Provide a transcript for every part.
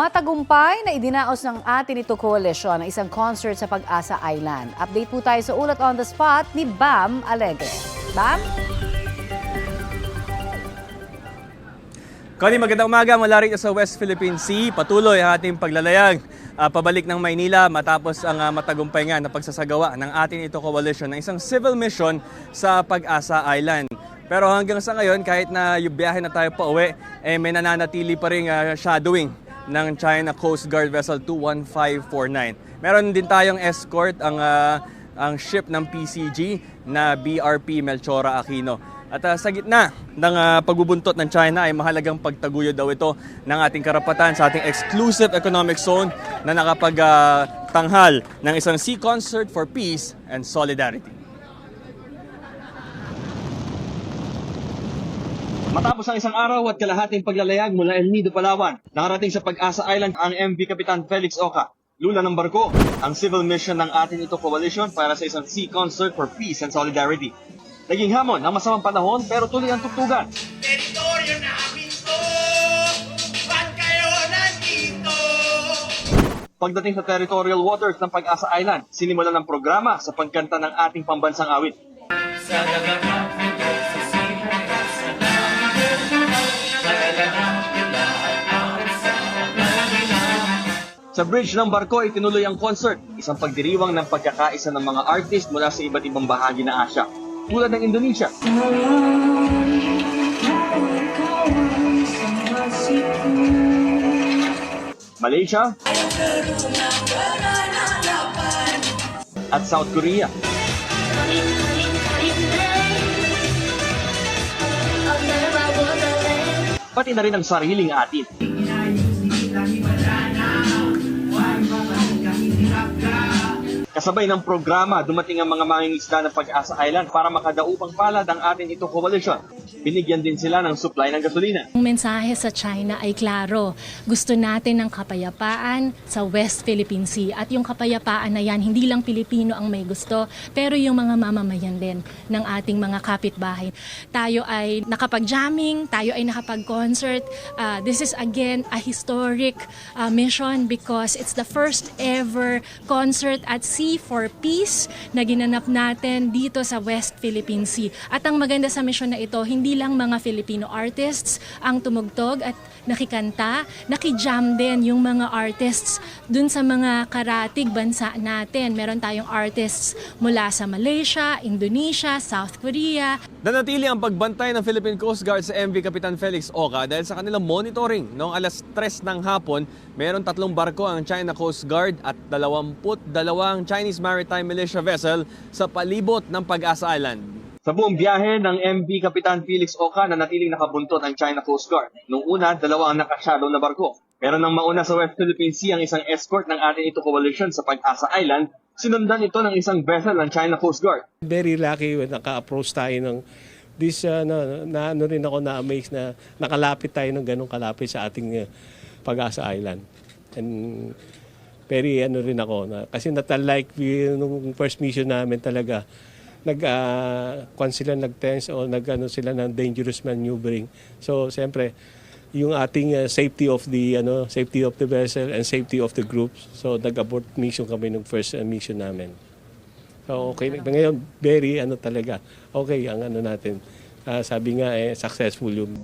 Matagumpay na idinaos ng atin ito coalition ang isang concert sa Pag-asa Island. Update po tayo sa ulat on the spot ni Bam Alegre. Bam? Connie, magandang umaga mula rito sa West Philippine Sea. Patuloy ang ating paglalayag ah, pabalik ng Maynila matapos ang ah, matagumpay nga na pagsasagawa ng ating ito coalition ng isang civil mission sa Pag-asa Island. Pero hanggang sa ngayon, kahit na yung biyahe na tayo pa uwi, eh, may nananatili pa rin ah, shadowing ng China Coast Guard Vessel 21549. Meron din tayong escort ang ah, ang ship ng PCG na BRP Melchora Aquino. At ah, sa gitna ng ah, pagbubuntot ng China ay mahalagang pagtaguyod daw ito ng ating karapatan sa ating exclusive economic zone na nakapagtanghal ng isang sea concert for peace and solidarity. Matapos ang isang araw at kalahating paglalayag mula El Nido, Palawan, nakarating sa Pag-asa Island ang MV Kapitan Felix Oka. Lula ng barko, ang civil mission ng atin ito coalition para sa isang sea concert for peace and solidarity. Naging hamon ng masamang panahon pero tuloy ang tugtugan. Teritoryo namin to! Ba't kayo nandito? Pagdating sa territorial waters ng Pag-asa Island, sinimulan ng programa sa pagkanta ng ating pambansang awit. Sa laganap Sa bridge ng barko ay tinuloy ang concert, isang pagdiriwang ng pagkakaisa ng mga artist mula sa iba't ibang bahagi ng Asya, tulad ng Indonesia, Malaysia, at South Korea. Pati na rin ang sariling atin. Kasabay ng programa, dumating ang mga mangingisda ng Pag-asa Island para makadaupang palad ang atin ito coalition. Binigyan din sila ng supply ng gasolina. Ang mensahe sa China ay klaro. Gusto natin ng kapayapaan sa West Philippine Sea. At yung kapayapaan na yan, hindi lang Pilipino ang may gusto, pero yung mga mamamayan din ng ating mga kapitbahay. Tayo ay nakapag-jamming, tayo ay nakapag-concert. Uh, this is again a historic uh, mission because it's the first ever concert at sea for peace na ginanap natin dito sa West Philippine Sea. At ang maganda sa mission na ito, hindi lang mga Filipino artists ang tumugtog at nakikanta, nakijam din yung mga artists dun sa mga karatig bansa natin. Meron tayong artists mula sa Malaysia, Indonesia, South Korea, Nanatili ang pagbantay ng Philippine Coast Guard sa MV Kapitan Felix Oka dahil sa kanilang monitoring. Noong alas 3 ng hapon, meron tatlong barko ang China Coast Guard at 22 Chinese Maritime Militia vessel sa palibot ng Pag-asa Island. Sa buong biyahe ng MV Kapitan Felix Oka na natiling nakabuntot ang China Coast Guard. Noong una, dalawa ang nakasyadow na barko. Pero nang mauna sa West Philippine Sea ang isang escort ng ating ito coalition sa Pag-asa Island, sinundan ito ng isang vessel ng China Coast Guard. very lucky when naka-approach tayo ng this uh, na, na ano rin ako na amaze na nakalapit tayo ng ganong kalapit sa ating uh, Pag-asa Island. And very ano rin ako na kasi natal-like we- nung first mission namin talaga nag uh, kwan sila nag-tense o nag ano sila ng dangerous maneuvering. So siyempre yung ating uh, safety of the ano safety of the vessel and safety of the groups. So nag-abort mission kami nung first uh, mission namin. So okay, ngayon very ano talaga. Okay ang ano natin. Ah, sabi nga eh successful yung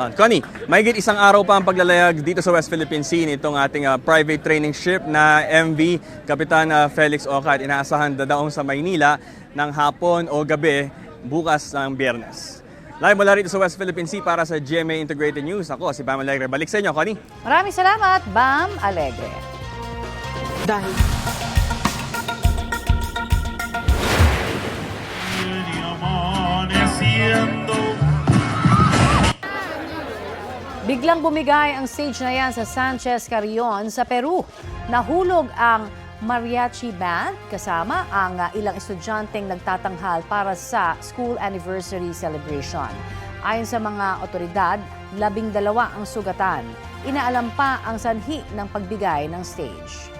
Ah, Connie, may isang araw pa ang paglalayag dito sa West Philippine Sea nitong ating ah, private training ship na MV Kapitan ah, Felix Oka at inaasahan dadaong sa Maynila ng hapon o gabi bukas ng biyernes. Live mula rito sa West Philippine Sea para sa GMA Integrated News. Ako si Pam Alegre. Balik sa inyo, Connie. Maraming salamat, Bam Alegre. Dahil Biglang bumigay ang stage na yan sa Sanchez Carrion sa Peru. Nahulog ang mariachi band kasama ang uh, ilang estudyanteng nagtatanghal para sa school anniversary celebration. Ayon sa mga otoridad, labing dalawa ang sugatan. Inaalam pa ang sanhi ng pagbigay ng stage.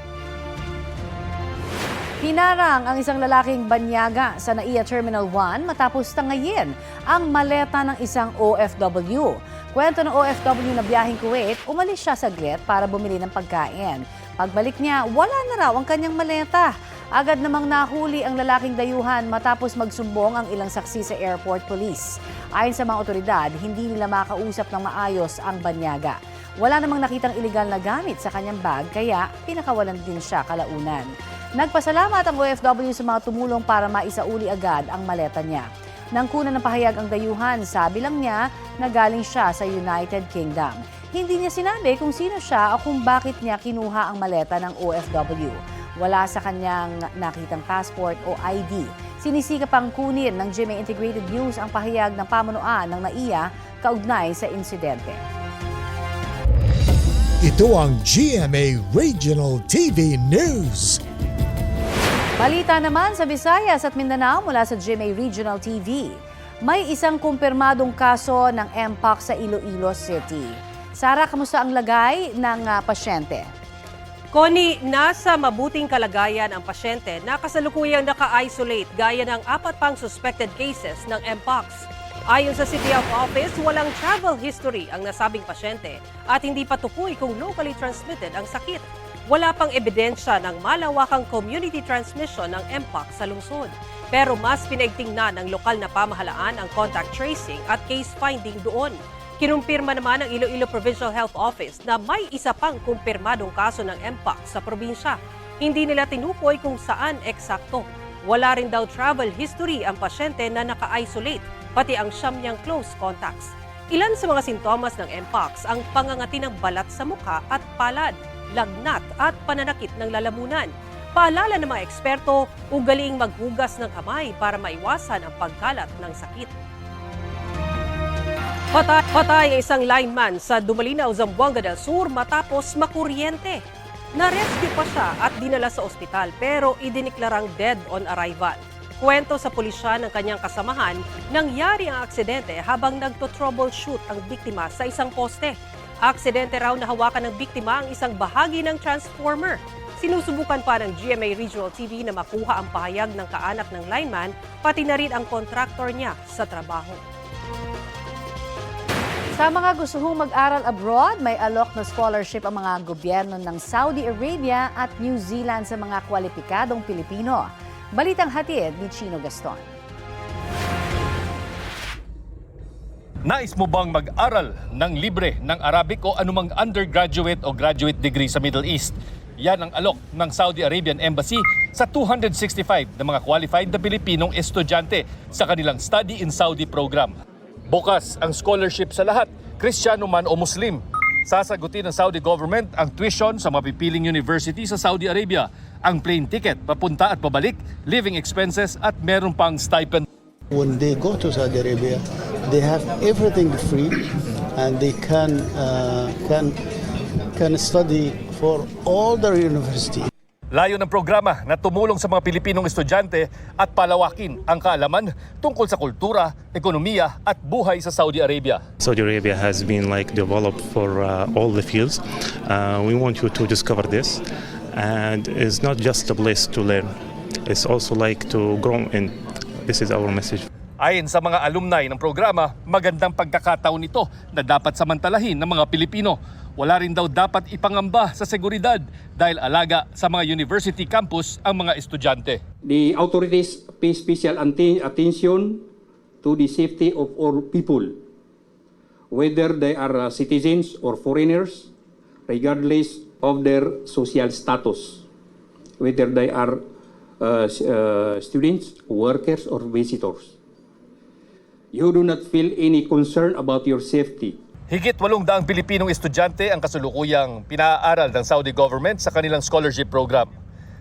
Hinarang ang isang lalaking banyaga sa NAIA Terminal 1 matapos tangayin ang maleta ng isang OFW. Kwento ng OFW na biyaheng Kuwait, umalis siya saglit para bumili ng pagkain. Pagbalik niya, wala na raw ang kanyang maleta. Agad namang nahuli ang lalaking dayuhan matapos magsumbong ang ilang saksi sa airport police. Ayon sa mga otoridad, hindi nila makausap ng maayos ang banyaga. Wala namang nakitang iligal na gamit sa kanyang bag kaya pinakawalan din siya kalaunan. Nagpasalamat ang OFW sa mga tumulong para maisauli agad ang maleta niya. Nang kuna ng pahayag ang dayuhan, sabi lang niya na galing siya sa United Kingdom. Hindi niya sinabi kung sino siya o kung bakit niya kinuha ang maleta ng OFW. Wala sa kanyang nakitang passport o ID. Sinisika pang kunin ng GMA Integrated News ang pahayag ng pamunuan ng NAIA kaugnay sa insidente. Ito ang GMA Regional TV News. Balita naman sa Visayas at Mindanao mula sa GMA Regional TV. May isang kumpirmadong kaso ng MPOX sa Iloilo City. Sara, kamusta ang lagay ng ah, pasyente? Connie, nasa mabuting kalagayan ang pasyente na kasalukuyang naka-isolate gaya ng apat pang suspected cases ng Mpox. Ayon sa City Health Office, walang travel history ang nasabing pasyente at hindi patukoy kung locally transmitted ang sakit. Wala pang ebidensya ng malawakang community transmission ng Mpox sa lungsod. Pero mas pinaigting na ng lokal na pamahalaan ang contact tracing at case finding doon. Kinumpirma naman ng Iloilo Provincial Health Office na may isa pang kumpirmadong kaso ng Mpox sa probinsya. Hindi nila tinukoy kung saan eksakto. Wala rin daw travel history ang pasyente na naka-isolate, pati ang siyam niyang close contacts. Ilan sa mga sintomas ng Mpox ang pangangati ng balat sa muka at palad, lagnat at pananakit ng lalamunan. Paalala ng mga eksperto, ugaliing maghugas ng kamay para maiwasan ang pagkalat ng sakit. Patay, patay ang isang lineman sa Dumalinaw, Zamboanga del Sur matapos makuryente. Na-rescue pa siya at dinala sa ospital pero idiniklarang dead on arrival. Kwento sa pulisya ng kanyang kasamahan, nangyari ang aksidente habang nagto-troubleshoot ang biktima sa isang poste. Aksidente raw na hawakan ng biktima ang isang bahagi ng transformer. Sinusubukan pa ng GMA Regional TV na makuha ang pahayag ng kaanak ng lineman, pati na rin ang contractor niya sa trabaho. Sa mga gusto hong mag-aral abroad, may alok na scholarship ang mga gobyerno ng Saudi Arabia at New Zealand sa mga kwalipikadong Pilipino. Balitang hatid ni Chino Gaston. Nais mo bang mag-aral ng libre ng Arabic o anumang undergraduate o graduate degree sa Middle East? Yan ang alok ng Saudi Arabian Embassy sa 265 na mga qualified na Pilipinong estudyante sa kanilang Study in Saudi program. Bukas ang scholarship sa lahat, Kristiyano man o Muslim. Sasagutin ng Saudi government ang tuition sa mapipiling university sa Saudi Arabia, ang plane ticket papunta at pabalik, living expenses at meron pang stipend. When they go to Saudi Arabia, they have everything free, and they can uh, can can study for all their university. Layo ng programa na tumulong sa mga Pilipinong estudyante at palawakin ang kaalaman tungkol sa kultura, ekonomiya at buhay sa Saudi Arabia. Saudi Arabia has been like developed for uh, all the fields. Uh, we want you to discover this, and it's not just a place to learn. It's also like to grow in. This is our message. Ayon sa mga alumni ng programa, magandang pagkakataon ito na dapat samantalahin ng mga Pilipino. Wala rin daw dapat ipangamba sa seguridad dahil alaga sa mga university campus ang mga estudyante. The authorities pay special atten- attention to the safety of all people, whether they are uh, citizens or foreigners, regardless of their social status, whether they are uh, uh, students, workers, or visitors. You do not feel any concern about your safety. Higit 800 Pilipinong estudyante ang kasulukuyang pinaaral ng Saudi government sa kanilang scholarship program.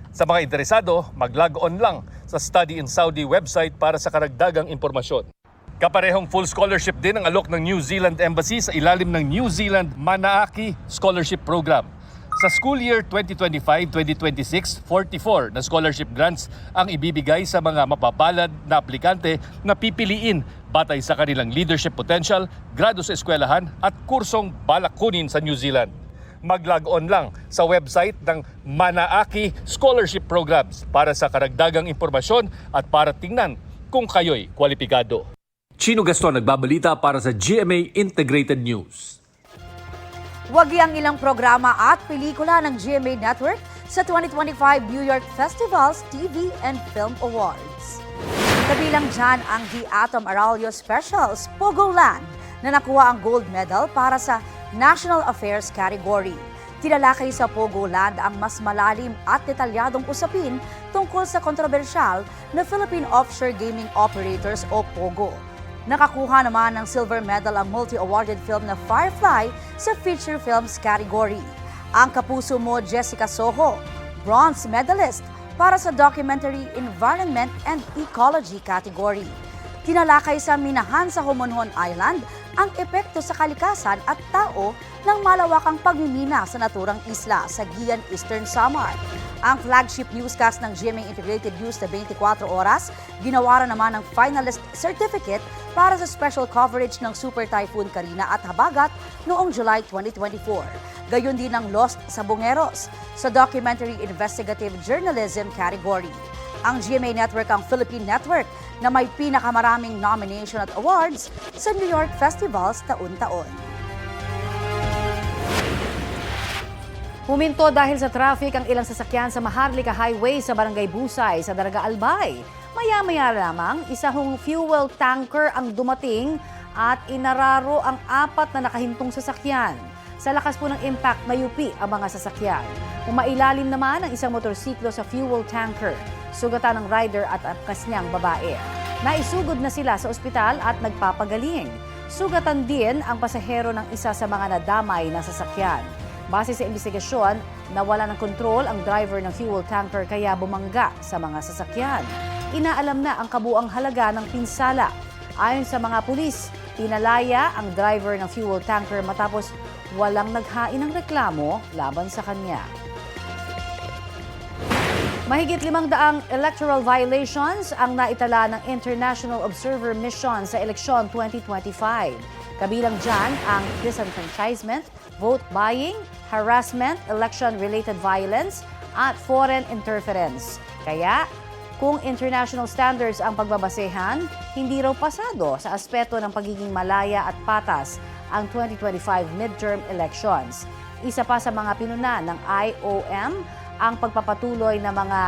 Sa mga interesado, mag-log on lang sa Study in Saudi website para sa karagdagang impormasyon. Kaparehong full scholarship din ang alok ng New Zealand Embassy sa ilalim ng New Zealand Manaaki Scholarship Program. Sa school year 2025-2026, 44 na scholarship grants ang ibibigay sa mga mapapalad na aplikante na pipiliin batay sa kanilang leadership potential, grado sa eskwelahan at kursong balak kunin sa New Zealand. Mag-log on lang sa website ng Manaaki Scholarship Programs para sa karagdagang impormasyon at para tingnan kung kayo'y kwalipikado. Chino Gaston nagbabalita para sa GMA Integrated News. Wagi ang ilang programa at pelikula ng GMA Network sa 2025 New York Festivals TV and Film Awards. Kabilang dyan ang The Atom Aralio Specials, Pogoland, na nakuha ang gold medal para sa National Affairs category. Tinalakay sa Pogoland ang mas malalim at detalyadong usapin tungkol sa kontrobersyal na Philippine Offshore Gaming Operators o POGO. Nakakuha naman ng silver medal ang multi-awarded film na Firefly sa feature films category. Ang kapuso mo Jessica Soho, bronze medalist para sa documentary Environment and Ecology category. Tinalakay sa Minahan sa Homonhon Island ang epekto sa kalikasan at tao ng malawakang pagmimina sa naturang isla sa Gian Eastern Samar. Ang flagship newscast ng GMA Integrated News na 24 oras, ginawaran naman ng finalist certificate para sa special coverage ng Super Typhoon Karina at Habagat noong July 2024. Gayon din ang Lost sa Bungeros sa Documentary Investigative Journalism category. Ang GMA Network ang Philippine Network na may pinakamaraming nomination at awards sa New York Festivals taon-taon. Huminto dahil sa traffic ang ilang sasakyan sa Maharlika Highway sa Barangay Busay sa Daraga Albay. Maya-maya lamang, isa hong fuel tanker ang dumating at inararo ang apat na nakahintong sasakyan. Sa lakas po ng impact, mayupi ang mga sasakyan. Umailalim naman ang isang motorsiklo sa fuel tanker. Sugatan ng rider at ang kasnyang babae. Naisugod na sila sa ospital at nagpapagaling. Sugatan din ang pasahero ng isa sa mga nadamay na sasakyan. Base sa investigasyon, nawala ng kontrol ang driver ng fuel tanker kaya bumangga sa mga sasakyan. Inaalam na ang kabuang halaga ng pinsala. Ayon sa mga pulis, pinalaya ang driver ng fuel tanker matapos walang naghain ng reklamo laban sa kanya. Mahigit limang daang electoral violations ang naitala ng International Observer Mission sa eleksyon 2025. Kabilang dyan ang disenfranchisement, vote buying, harassment, election-related violence, at foreign interference. Kaya, kung international standards ang pagbabasehan, hindi raw pasado sa aspeto ng pagiging malaya at patas ang 2025 midterm elections. Isa pa sa mga pinuna ng IOM ang pagpapatuloy ng mga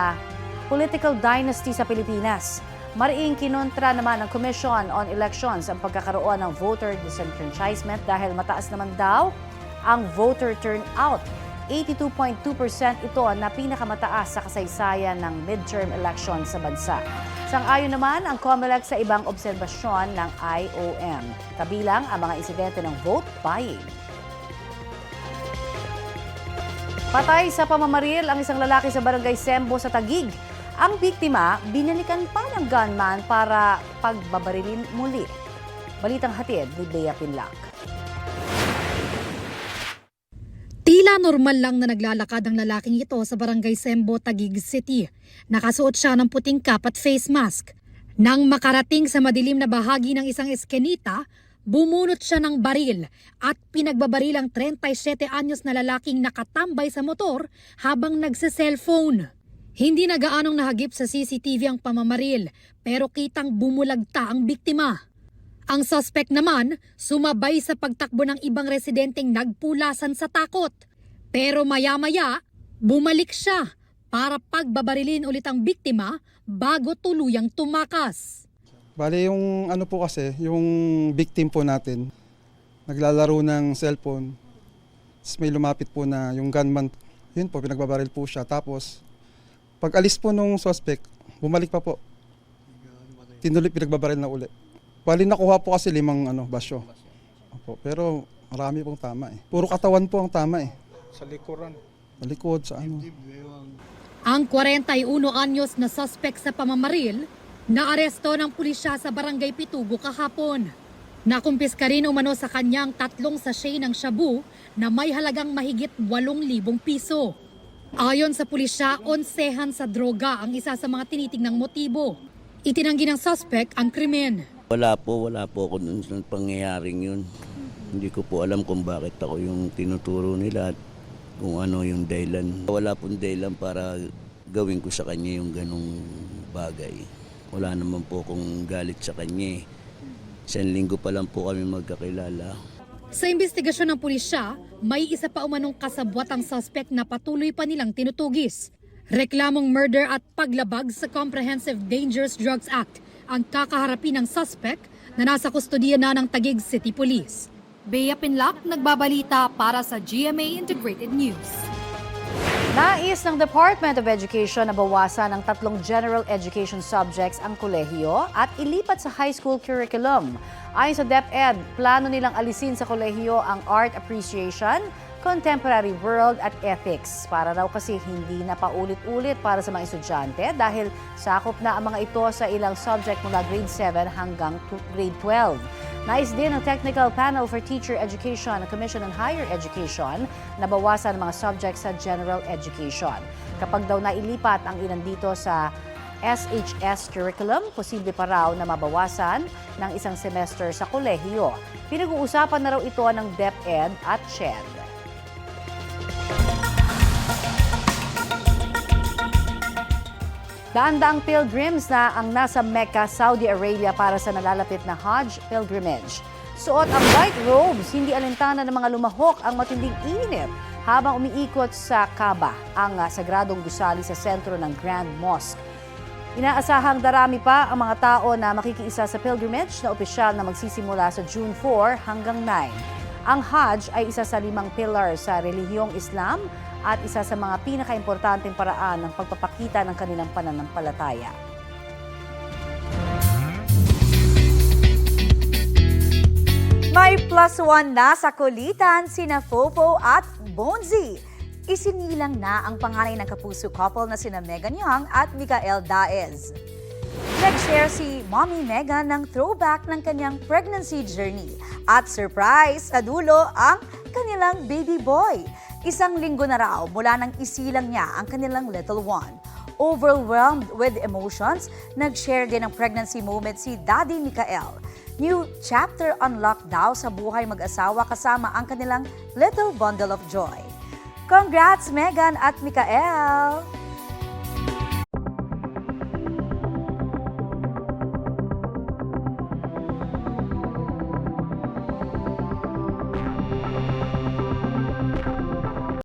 political dynasty sa Pilipinas. Mariing kinontra naman ng Commission on Elections ang pagkakaroon ng voter disenfranchisement dahil mataas naman daw ang voter turnout. 82.2% ito na pinakamataas sa kasaysayan ng midterm election sa bansa. Sang-ayon naman ang COMELEC sa ibang obserbasyon ng IOM, kabilang ang mga insidente ng vote buying. Patay sa pamamaril ang isang lalaki sa barangay Sembo sa Tagig. Ang biktima, binalikan pa ng gunman para pagbabarilin muli. Balitang hatid ni Bea Pinlac. Tila normal lang na naglalakad ang lalaking ito sa barangay Sembo, Taguig City. Nakasuot siya ng puting cap at face mask. Nang makarating sa madilim na bahagi ng isang eskenita, bumunot siya ng baril at pinagbabaril ang 37 anyos na lalaking nakatambay sa motor habang nagse-cellphone. Hindi na gaanong nahagip sa CCTV ang pamamaril pero kitang bumulagta ang biktima. Ang suspect naman sumabay sa pagtakbo ng ibang residenteng nagpulasan sa takot. Pero maya-maya, bumalik siya para pagbabarilin ulit ang biktima bago tuluyang tumakas. Bale yung ano po kasi, yung victim po natin, naglalaro ng cellphone. Tapos may lumapit po na yung gunman, yun po, pinagbabaril po siya. Tapos, pag alis po nung suspect, bumalik pa po. Tinuloy pinagbabaril na uli. Bali nakuha po kasi limang ano, basyo. Opo, pero marami pong tama eh. Puro katawan po ang tama eh. Sa likuran. Sa likod, sa ano. Ang 41 anyos na suspect sa pamamaril, naaresto ng pulisya sa barangay Pitugo kahapon. Nakumpiska rin umano sa kanyang tatlong sachet ng shabu na may halagang mahigit 8,000 piso. Ayon sa pulisya, onsehan sa droga ang isa sa mga tinitingnang motibo. Itinanggi ng suspect ang krimen. Wala po, wala po ako dun sa pangyayaring yun. Hindi ko po alam kung bakit ako yung tinuturo nila at kung ano yung dahilan. Wala pong dahilan para gawin ko sa kanya yung ganong bagay. Wala naman po akong galit sa kanya eh. Isang linggo pa lang po kami magkakilala. Sa investigasyon ng pulisya, may isa pa umanong kasabwatang suspect na patuloy pa nilang tinutugis. Reklamong murder at paglabag sa Comprehensive Dangerous Drugs Act ang kakaharapin ng suspect na nasa kustodiya na ng Taguig City Police. Bea Pinlock, nagbabalita para sa GMA Integrated News. Nais ng Department of Education na bawasan ng tatlong general education subjects ang kolehiyo at ilipat sa high school curriculum. Ayon sa DepEd, plano nilang alisin sa kolehiyo ang art appreciation, contemporary world at ethics para raw kasi hindi na paulit-ulit para sa mga estudyante dahil sakop na ang mga ito sa ilang subject mula grade 7 hanggang grade 12. Nais din ng Technical Panel for Teacher Education ng Commission on Higher Education na bawasan ang mga subjects sa general education. Kapag daw nailipat ang ilan dito sa SHS curriculum, posible pa raw na mabawasan ng isang semester sa kolehiyo. Pinag-uusapan na raw ito ng DepEd at CHED. Daan-daang pilgrims na ang nasa Mecca, Saudi Arabia para sa nalalapit na Hajj pilgrimage. Suot ang white robes, hindi alintana ng mga lumahok ang matinding init habang umiikot sa Kaaba, ang ah, sagradong gusali sa sentro ng Grand Mosque. Inaasahang darami pa ang mga tao na makikiisa sa pilgrimage na opisyal na magsisimula sa June 4 hanggang 9. Ang Hajj ay isa sa limang pillar sa relihiyong Islam at isa sa mga pinakaimportanteng paraan ng pagpapakita ng kanilang pananampalataya. May plus one na sa kulitan sina Popo at Bonzi. Isinilang na ang panganay ng kapuso couple na sina Megan Young at Mikael Daez. Nag-share si Mommy Megan ng throwback ng kanyang pregnancy journey at surprise sa dulo ang kanilang baby boy. Isang linggo na raw mula nang isilang niya ang kanilang little one. Overwhelmed with emotions, nag-share din ng pregnancy moment si Daddy Mikael. New chapter unlocked daw sa buhay mag-asawa kasama ang kanilang little bundle of joy. Congrats, Megan at Mikael!